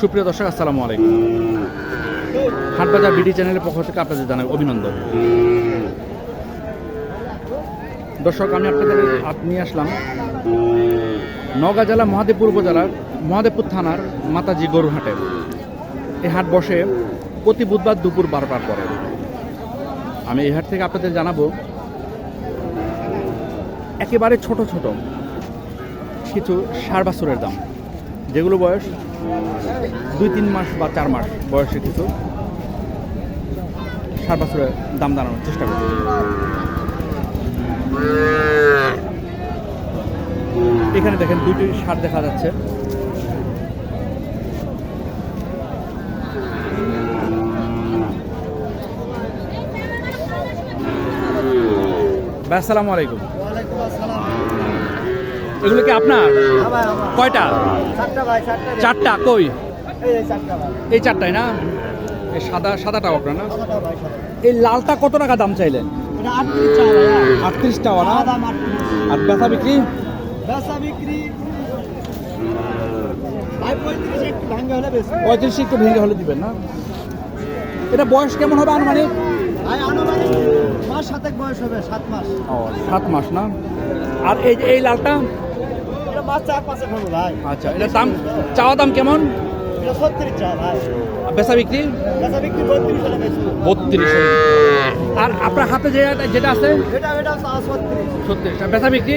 সুপ্রিয় দর্শক, আসসালামু আলাইকুম। হাটবাজার বিডি চ্যানেলের পক্ষ থেকে আপনাদের জানাই অভিনন্দন। দর্শক, আমি আপনাদের নিয়ে আসলাম নওগাঁ জেলা মহাদেবপুর উপজেলার মহাদেবপুর থানার মাতাজি গরুহাটে এই হাট বসে প্রতি বুধবার দুপুর বারোটার পরে। আমি এই হাট থেকে আপনাদের জানাব, একেবারে ছোট ছোট কিছু সার বাছুরের দাম। যেগুলো বয়স? দুই, তিন মাস বা চার মাস বয়সে কিছু। সার বাছুরের দাম দাঁড়ানোর চেষ্টা করব এখানে দেখেন দুটি সার দেখা যাচ্ছে। আসসালামু আলাইকুম। এগুলো কি আপনার? হ্যাঁ। কয়টা? চারটা কই? এই চারটাই না? এই সাদা সাদাটা আপনার না। এই লালটা কত টাকা দাম চাইলেন? এটা আটত্রিশ টাকা হ্যাঁ। না? আর বেচা বিক্রি? বিক্রি পঁয়ত্রিশ একটু ভেঙে হলে দিবেন না? এটা বয়স কেমন হবে আনুমানিক? মাস সাতেক বয়স হবে, সাত মাস। ও সাত মাস না? আর এই এই লালটা? আচ্ছা এটা দাম চাওয়া দাম কেমন? বেচা বিক্রি? বত্রিশ আর আপনার হাতে যে যেটা আছে? ছত্রিশ। বেচা বিক্রি?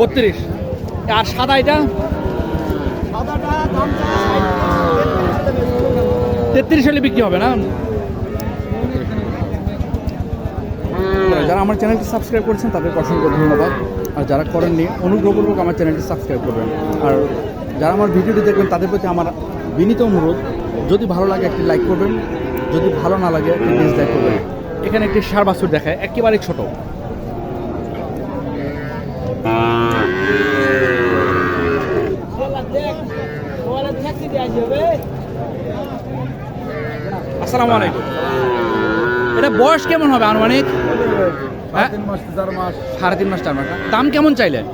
বত্রিশ আর সাদা এটা। তেত্রিশ হলে বিক্রি হবে না? যারা আমার চ্যানেলটি সাবস্ক্রাইব করেছেন, তাদেরকে অসংখ্য ধন্যবাদ। আর যারা করেননি, অনুগ্রহপূর্বক আমার চ্যানেলটি সাবস্ক্রাইব করবেন। আর যারা আমার ভিডিওটি দেখবেন, তাদের প্রতি আমার বিনীত অনুরোধ, যদি ভালো লাগে একটি লাইক করবেন, যদি ভালো না লাগে একটি ডিসলাইক করবেন। এখানে একটি সার বাছুর দেখায়, একেবারে ছোট। আসসালামু আলাইকুম। এটা বয়স কেমন হবে, আনুমানিক? হ্যাঁ? সাড়ে তিন মাস চার মাস? দাম কেমন চাইলেন?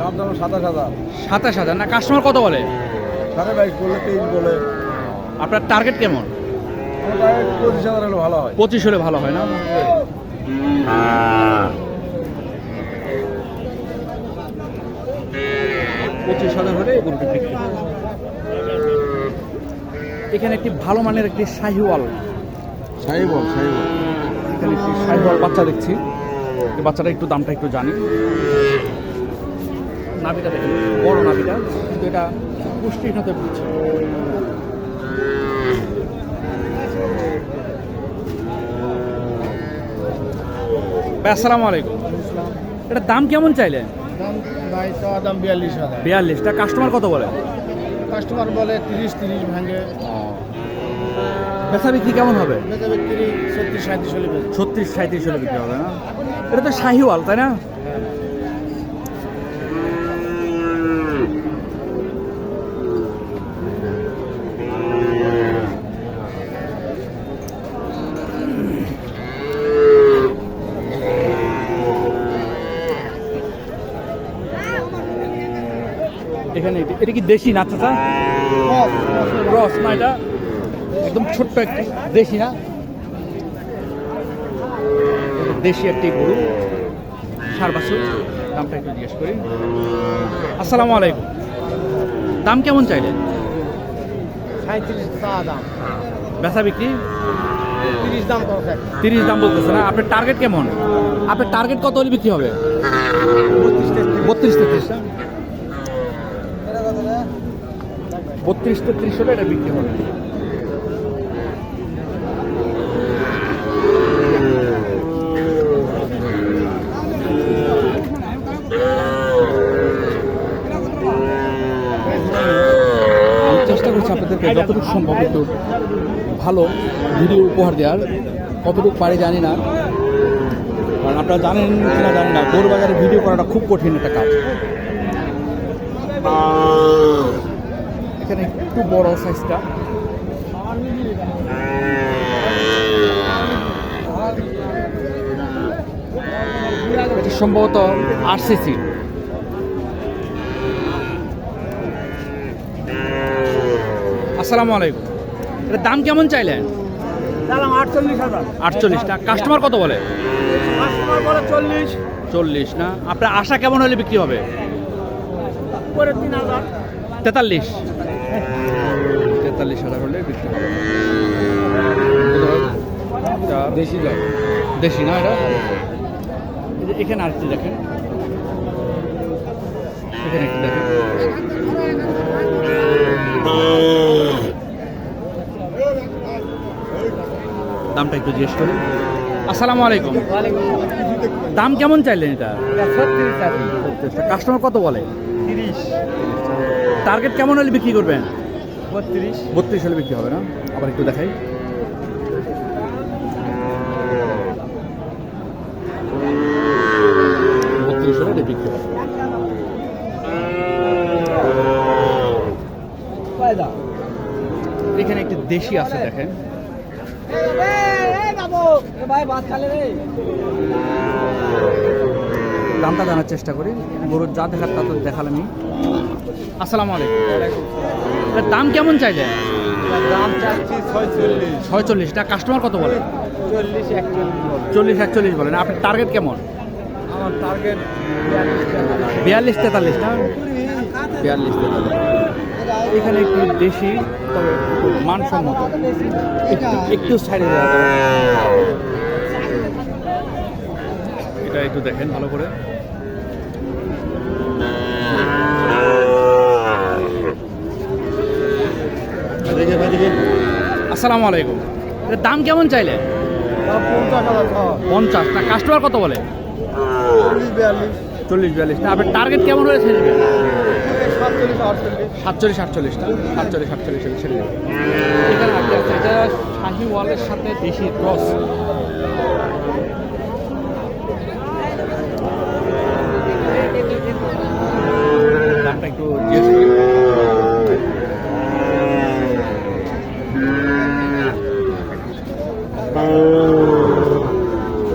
দাম দাম সাতাশ হাজার। সাতাশ হাজার। না কাস্টমার কত বলে? সাড়ে বাইশ বলে তেইশ বলে। আপনার টার্গেট কেমন? পঁচিশ হাজার হলে ভালো হয়। পঁচিশ হলে ভালো হয় না? পঁচিশ হাজার হলে গরুটি বিক্রি এখানে একটি ভালো মানের একটি শাহিওয়াল। সাইবল সাইবল এখানে একটি বাচ্চা দেখছি। এই বাচ্চাটা একটু দামটা একটু জানি। নাভিটা দেখেন বড় নাভিটা কিন্তু এটা পুষ্টিহীনতা ভুগছে ভাই আসসালামু আলাইকুম। এটা দাম কেমন চাইলেন বিয়াল্লিশটা কাস্টমার কত বলে? কাস্টমার বলে তিরিশ তিরিশ ভাঙে। বেচা বিক্রি কেমন হবে? ছত্রিশ সাঁত্রিশ হলে বিক্রি হবে। না? এটা তো শাহিওয়াল তাই না? এখানে এটি- এটা কি দেশি না চাচা ক্রস না এটা? একদম ছোট্ট একটি দেশি না? দেশি একটি গরু। সার বাছুর দামটা একটু জিজ্ঞেস করি। আসসালামু আলাইকুম। দাম কেমন চাইলেন সাঁত্রিশ দাম। বেচা বিক্রি? তিরিশ দাম তিরিশ দাম বলতেছে না? আপনার টার্গেট কেমন? আপনার টার্গেট কত হলে বিক্রি হবে? বত্রিশ তেত্রিশ? বত্রিশ তেত্রিশ হলে এটা বিক্রি হবে আমি চেষ্টা করছি আপনাদেরকে যতটুকু সম্ভব একটু ভালো ভিডিও উপহার দেওয়ার কতটুকু পারে জানি না। কারণ আপনারা জানেন কিনা জানেন না গরু বাজারে ভিডিও করাটা খুব কঠিন একটা কাজ। এখানে একটু বড় সাইজটা সম্ভবত আরসিসি আসসালামু আলাইকুম। এটা দাম কেমন চাইলেন? দাম আটচল্লিশ না? কাস্টমার কত বলে? কাস্টমার বলে চল্লিশ। চল্লিশ না? আপনার আশা কেমন হলে বিক্রি হবে? তেতাল্লিশ। তেতাল্লিশ হাজার হলে বিক্রি হবে। দেশি দেশি না এটা? এখানে আরেকটি দেখেন। এখানে একটি দেখেন। দামটা একটু জিজ্ঞেস করি। আসসালামু আলাইকুম। দাম কেমন চাইলেন এটা? কাস্টমার কত বলে? তিরিশ। টার্গেট কেমন হলে বিক্রি করবেন? বত্রিশ। বত্রিশ হলে বিক্রি হবে না? আবার একটু দেখাই। বত্রিশ হলে এটা বিক্রি হবে। এখানে একটি দেশি আছে দেখেন। দামটা জানার চেষ্টা করি। গরুর যা দেখার তা তো দেখালামই। আসসালামু আলাইকুম। দাম কেমন দাম চাচ্ছি ছয়চল্লিশ। ছয়চল্লিশটা কাস্টমার কত বলে? চল্লিশ একচল্লিশ চল্লিশ একচল্লিশ বলেন আপনার টার্গেট কেমন? আমার টার্গেট বিয়াল্লিশ তেতাল্লিশ। না বিয়াল্লিশ তেতাল্লিশ। এখানে একটু দেশি তবে মানসম্মত। একটু একটু সাইডে দেওয়া এটা একটু দেখেন ভালো করে। আসসালামু আলাইকুম। দাম কেমন চাইলে? পঞ্চাশ। না কাস্টমার কত বলে? চল্লিশ বিয়াল্লিশ। চল্লিশ বিয়াল্লিশ। না আপনার টার্গেট কেমন ছেড়ে দেবেন সাতচল্লিশ আটচল্লিশ সাতচল্লিশ আটচল্লিশ ছেড়ে দেবেন এখানে আছে এটা শাহি ওয়ালের সাথে দেশি ক্রস। দামটা একটু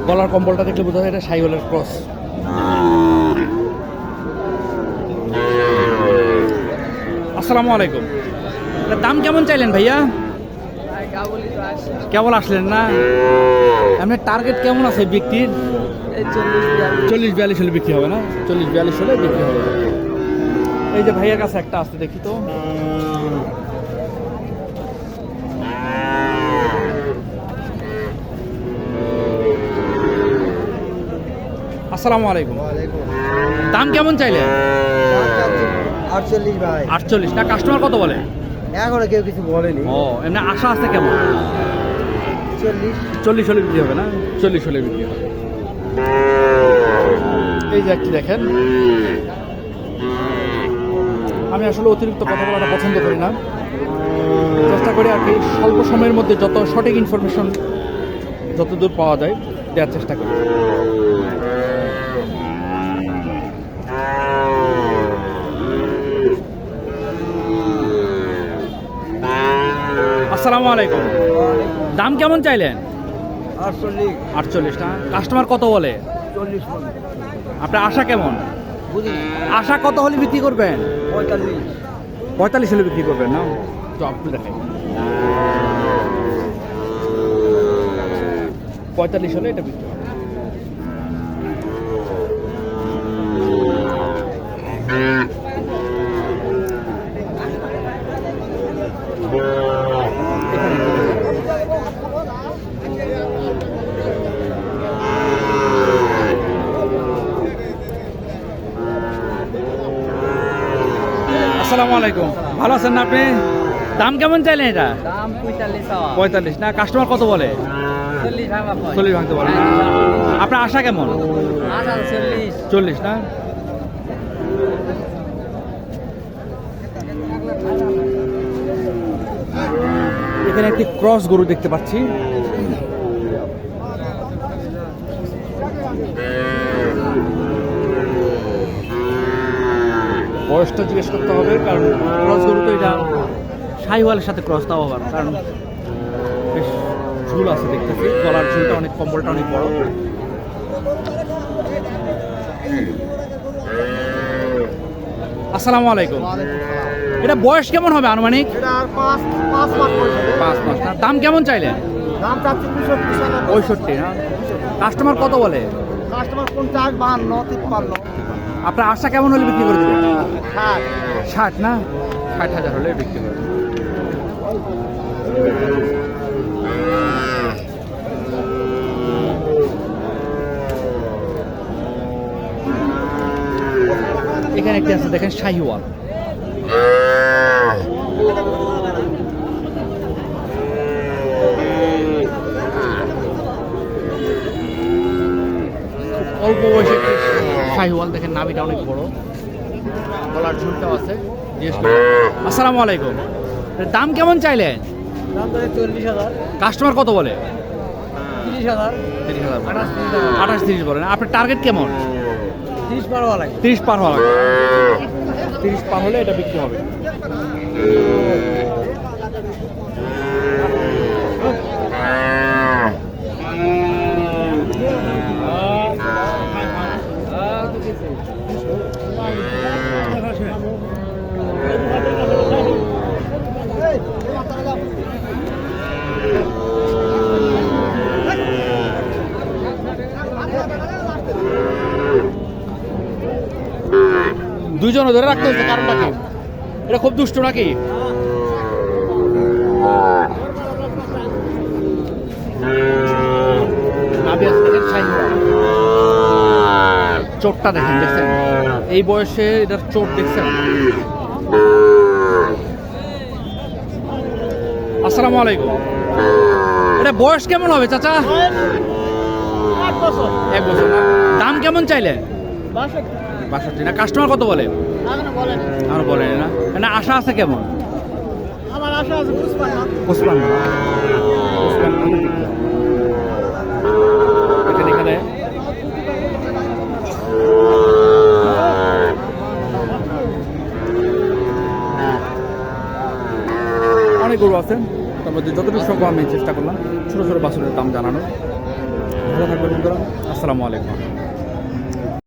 গলার কম্বলটা দেখলে বোঝা যায় এটা সাইওয়ালের ক্রস। আসসালামু আলাইকুম। দাম কেমন চাইলেন ভাইয়া? কেবল আসলেন না? আপনার টার্গেট কেমন আছে বিক্রির? চল্লিশ বিয়াল্লিশ হলে বিক্রি হবে না? চল্লিশ বিয়াল্লিশ হলে বিক্রি হবে। এই যে ভাইয়ার কাছে একটা আসতে দেখি তো। আসসালামু আলাইকুম। দাম কেমন চাইলেন? আটচল্লিশ ভাই। আটচল্লিশ। না কাস্টমার কত বলে? এখনও কেউ কিছু বলেনি। ও এমনি আশা আছে কেমন? চল্লিশ। চল্লিশ হলে বিক্রি হবে না? চল্লিশ হলে বিক্রি হবে। এই যে একটি দেখেন। আমি আসলে অতিরিক্ত কথা বলাটা পছন্দ করি না। চেষ্টা করি আর কি স্বল্প সময়ের মধ্যে যত সঠিক ইনফরমেশন যতদূর পাওয়া যায় দেওয়ার চেষ্টা করি। আসসালামু আলাইকুম। দাম কেমন চাইলেন? আটচল্লিশ। আটচল্লিশ না? কাস্টমার কত বলে? আপনার আশা কেমন? আশা কত হলে বিক্রি করবেন? পঁয়তাল্লিশ। পঁয়তাল্লিশ হলে বিক্রি করবেন না? দেখেন। পঁয়তাল্লিশ হলে এটা বিক্রি আলাইকুম। ভালো আছেন না আপনি? দাম কেমন চাইলেন এটা? পঁয়তাল্লিশ না কাস্টমার কত বলে? চল্লিশ ভাঙতে বলে আপনার আশা কেমন? চল্লিশ। চল্লিশ না? এখানে একটি ক্রস গরু দেখতে পাচ্ছি। বয়সটা জিজ্ঞেস করতে হবে কারণ ক্রস গরু তো এটা শাহিওয়ালের সাথে ক্রস তাও আবার কারণ বেশ ঝুল আছে দেখতেছি গলার ঝুলটা অনেক কম্বলটা অনেক বড়। আসসালামু আলাইকুম। এটা বয়স কেমন হবে আনুমানিক? পাঁচ মাস দাম কেমন চাইলেন? পঁয়ষট্টি না? কাস্টমার কত বলে? কাস্টমার পঞ্চাশ বাহান্ন তিপ্পান্ন। আপনার আশা কেমন হলে বিক্রি করে দেবেন? ষাট। ষাট না? ষাট হাজার হলে বিক্রি করবে এখানে একটি আছে দেখেন শাহিওয়াল। অল্প বয়সে শাহিওয়াল দেখেন নাভিটা অনেক বড়। গলার ঝুলটাও আছে আসসালামু আলাইকুম। দাম কেমন চাইলেন? দাম চল্লিশ হাজার। কাস্টমার কত বলে? তিরিশ হাজার। তিরিশ হাজার। আঠাশ তিরিশ বলেন আপনার টার্গেট কেমন? তিরিশ বারো লাগে। তিরিশ পার হওয়া লাগবে তিরিশ পার হলে এটা বিক্রি হবে। দুইজনে ধরে রাখতে হচ্ছে কারণটা কি? এটা খুব দুষ্ট নাকি। চোটটা দেখেন দেখছেন? এই বয়সে এটার চোট দেখছেন? আসসালামু আলাইকুম। এটা বয়স কেমন হবে চাচা? এক বছর। দাম কেমন চাইলেন? বাষট্টি না? কাস্টমার কত বলে? আর বলেন না। না আশা আছে কেমন? আমার আশা আছে পুষ্পান্ন পুষ্পান্ন এখানে এখানে। অনেক গরু আছে তার মধ্যে যতটুকু সম্ভব আমি চেষ্টা করলাম ছোটো ছোটো বাছুরের দাম জানানো ভালো থাকবেন বন্ধুরা আসসালামু আলাইকুম।